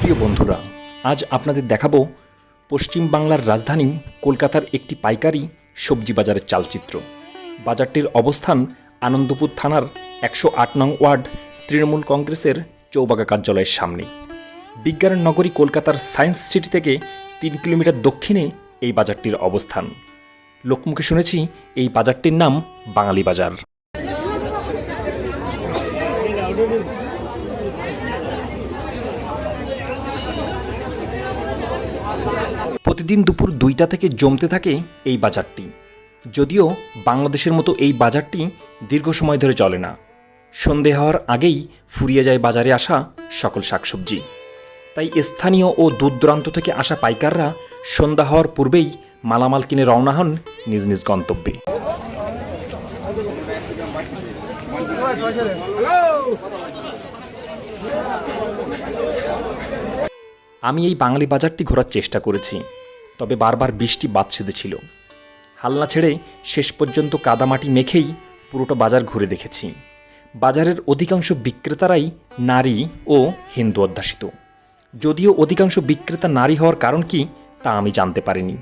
প্রিয় বন্ধুরা, আজ আপনাদের দেখাবো পশ্চিম বাংলার রাজধানী কলকাতার একটি পাইকারি সবজি বাজারের চালচিত্র। বাজারটির অবস্থান আনন্দপুর থানার একশো আট নং ওয়ার্ড তৃণমূল কংগ্রেসের চৌবাগা কার্যালয়ের সামনে। বিজ্ঞান নগরী কলকাতার সায়েন্স সিটি থেকে তিন কিলোমিটার দক্ষিণে এই বাজারটির অবস্থান। লোকমুখে শুনেছি এই বাজারটির নাম বাঙালি বাজার। প্রতিদিন দুপুর দুইটা থেকে জমতে থাকে এই বাজারটি। যদিও বাংলাদেশের মতো এই বাজারটি দীর্ঘ সময় ধরে চলে না। সন্ধে হওয়ার আগেই ফুরিয়ে যায় বাজারে আসা সকল শাকসবজি। তাই স্থানীয় ও দূর দূরান্ত থেকে আসা পাইকাররা সন্ধ্যা হওয়ার পূর্বেই মালামাল কিনে রওনা হন নিজ নিজ গন্তব্যে। আমি এই বাঙালি বাজারটি ঘোরার চেষ্টা করেছি, তবে বারবার বৃষ্টি বাদ ছিল হালনা ছেড়ে শেষ পর্যন্ত কাদামাটি মেখেই পুরোটা বাজার ঘুরে দেখেছি। বাজারের অধিকাংশ বিক্রেতারাই নারী ও হিন্দু অধ্যাসিত যদিও অধিকাংশ বিক্রেতা নারী হওয়ার কারণ কি তা আমি জানতে পারিনি।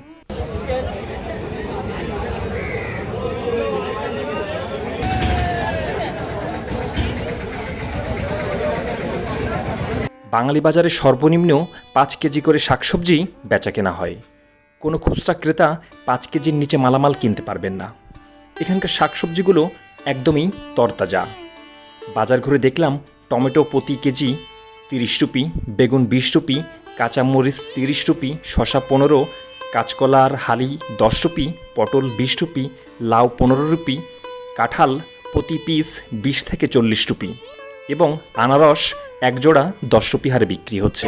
বাঙালি বাজারে সর্বনিম্ন পাঁচ কেজি করে শাকসবজি বেচা কেনা হয়। কোনো খুচরা ক্রেতা পাঁচ কেজির নিচে মালামাল কিনতে পারবেন না। এখানকার শাকসবজিগুলো একদমই তরতাজা। বাজার ঘুরে দেখলাম টমেটো প্রতি কেজি তিরিশ রুপি, বেগুন বিশ রুপি, কাঁচামরিচ তিরিশ রুপি শশা পনেরো কাঁচকলার হালি দশ রুপি, পটল বিশ রুপি, লাউ পনেরো রুপি, কাঁঠাল প্রতি পিস বিশ থেকে চল্লিশ রুপি এবং আনারস এক জোড়া দশ বিক্রি হচ্ছে।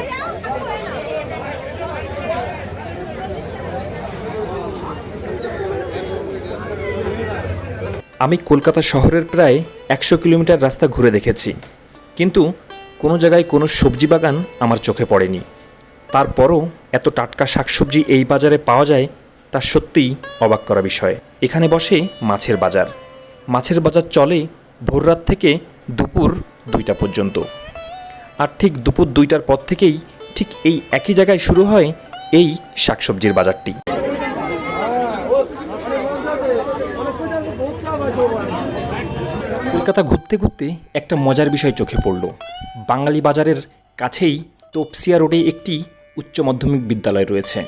আমি কলকাতা শহরের প্রায় একশো কিলোমিটার রাস্তা ঘুরে দেখেছি, কিন্তু কোনো জায়গায় কোনো সবজি বাগান আমার চোখে পড়েনি। তারপরও এত টাটকা শাকসবজি এই বাজারে পাওয়া যায়, তা সত্যিই অবাক করা বিষয়। এখানে বসে মাছের বাজার। মাছের বাজার চলে ভোররাত থেকে দুপুর দুইটা পর্যন্ত। আর ঠিক দুপুর দুইটার পর থেকেই ঠিক এই একই জায়গায় শুরু হয় এই শাকসবজির বাজারটি। কলকাতা ঘুরতে ঘুরতে একটা মজার বিষয় চোখে পড়ল। বাঙালি বাজারের কাছেই তপসিয়া রোডে একটি উচ্চ মাধ্যমিক বিদ্যালয় রয়েছে।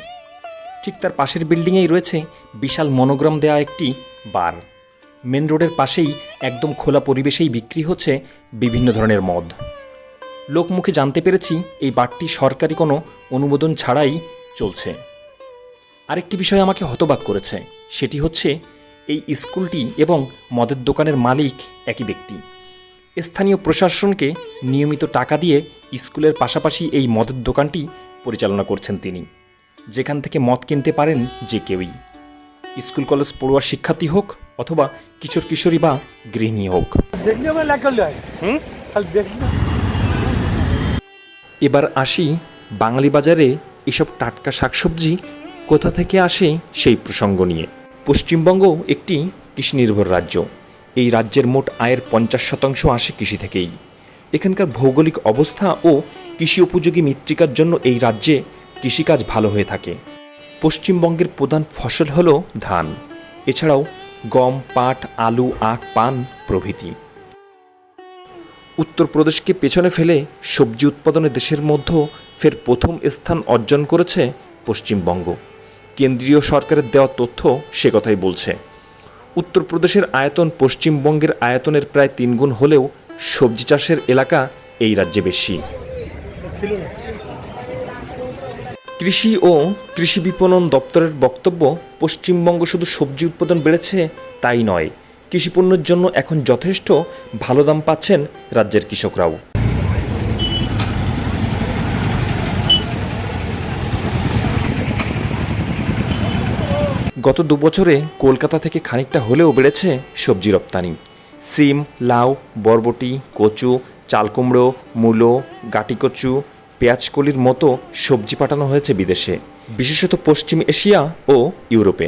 ঠিক তার পাশের বিল্ডিংয়েই রয়েছে বিশাল মনোগ্রাম দেওয়া একটি বার। মেন রোডের পাশেই একদম খোলা পরিবেশেই বিক্রি হচ্ছে বিভিন্ন ধরনের মদ। লোকমুখে জানতে পেরেছি এই বাটটি সরকারি কোনো অনুমোদন ছাড়াই চলছে। আরেকটি বিষয় আমাকে হতবাক করেছে সেটি হচ্ছে এই স্কুলটি এবং মদের দোকানের মালিক একই ব্যক্তি। স্থানীয় প্রশাসনকে নিয়মিত টাকা দিয়ে স্কুলের পাশাপাশি এই মদের দোকানটি পরিচালনা করছেন তিনি যেখান থেকে মদ কিনতে পারেন যে কেউই। স্কুল কলেজ পড়ুয়া শিক্ষার্থী হোক অথবা কিশোর কিশোরী বা গৃহিণী হোক। এবার আসি বাঙালি বাজারে এসব টাটকা শাকসবজি কোথা থেকে আসে সেই প্রসঙ্গ নিয়ে। পশ্চিমবঙ্গ একটি কৃষিনির্ভর রাজ্য। এই রাজ্যের মোট আয়ের পঞ্চাশ শতাংশ আসে কৃষি থেকেই। এখানকার ভৌগোলিক অবস্থা ও কৃষি উপযোগী মৃত্তিকার জন্য এই রাজ্যে কৃষিকাজ ভালো হয়ে থাকে। পশ্চিমবঙ্গের প্রধান ফসল হল ধান। এছাড়াও গম, পাট, আলু, আখ, পান প্রভৃতি। উত্তরপ্রদেশকে পেছনে ফেলে সবজি উৎপাদনে দেশের মধ্যে ফের প্রথম স্থান অর্জন করেছে পশ্চিমবঙ্গ। কেন্দ্রীয় সরকারের দেওয়া তথ্য সে কথাই বলছে। উত্তরপ্রদেশের আয়তন পশ্চিমবঙ্গের আয়তনের প্রায় তিনগুণ হলেও সবজি চাষের এলাকা এই রাজ্যে বেশি। কৃষি ও কৃষি বিপণন দপ্তরের বক্তব্য, পশ্চিমবঙ্গ শুধু সবজি উৎপাদন বেড়েছে তাই নয় কৃষিপণ্যের জন্য এখন যথেষ্ট ভালো দাম পাচ্ছেন রাজ্যের কৃষকরাও। গত দুবছরে কলকাতা থেকে খানিকটা হলেও বেড়েছে সবজি রপ্তানি। সিম, লাউ, বরবটি, কচু চালকুমড়ো মূলো, গাটিকচু, পেঁয়াজকলির মতো সবজি পাঠানো হয়েছে বিদেশে। বিশেষত পশ্চিম এশিয়া ও ইউরোপে।